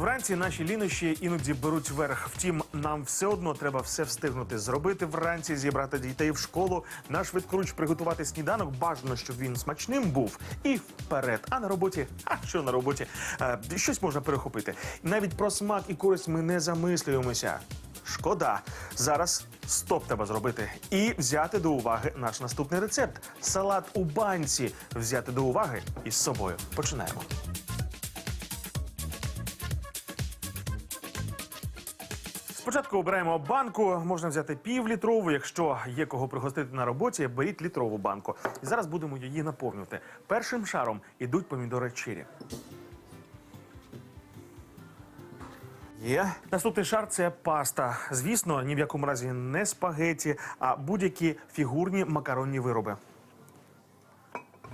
Вранці наші лінощі іноді беруть верх. Втім, нам все одно треба все встигнути зробити вранці, зібрати дітей в школу, на швидкоруч приготувати сніданок. Бажано, щоб він смачним був. І вперед. А на роботі, а що на роботі? Е, щось можна перехопити. Навіть про смак і користь ми не замислюємося. Шкода. Зараз стоп треба зробити і взяти до уваги наш наступний рецепт: салат у банці. Взяти до уваги із собою. Починаємо. Спочатку обираємо банку. Можна взяти півлітрову. Якщо є кого пригостити на роботі, беріть літрову банку. І зараз будемо її наповнювати. Першим шаром ідуть помідори чирі. Є. Наступний шар це паста. Звісно, ні в якому разі не спагеті, а будь-які фігурні макаронні вироби.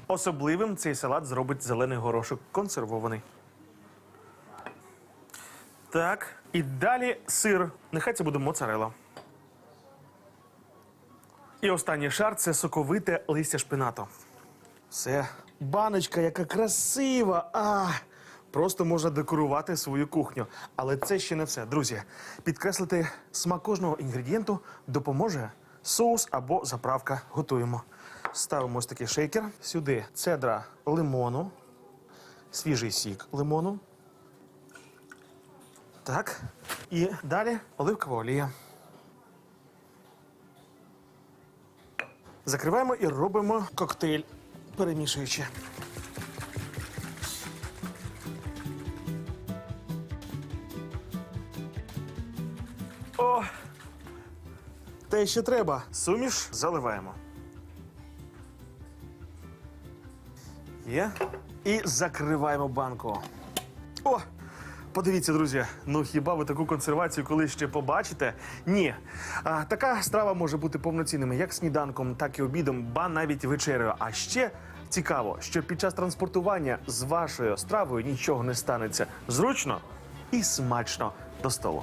Особливим цей салат зробить зелений горошок консервований. Так, і далі сир. Нехай це буде моцарела. І останній шар це соковите листя шпинату. Все. Баночка, яка красива. А, просто можна декорувати свою кухню. Але це ще не все. Друзі, підкреслити смак кожного інгредієнту допоможе соус або заправка. Готуємо. Ставимо ось такий шейкер. Сюди цедра лимону, свіжий сік лимону. Так. І далі оливкова олія. Закриваємо і робимо коктейль, перемішуючи. О! Те, що треба. Суміш заливаємо. Є. І закриваємо банку. О! Подивіться, друзі, ну хіба ви таку консервацію коли ще побачите? Ні. А, така страва може бути повноцінним як сніданком, так і обідом, ба навіть вечерею. А ще цікаво, що під час транспортування з вашою стравою нічого не станеться зручно і смачно до столу.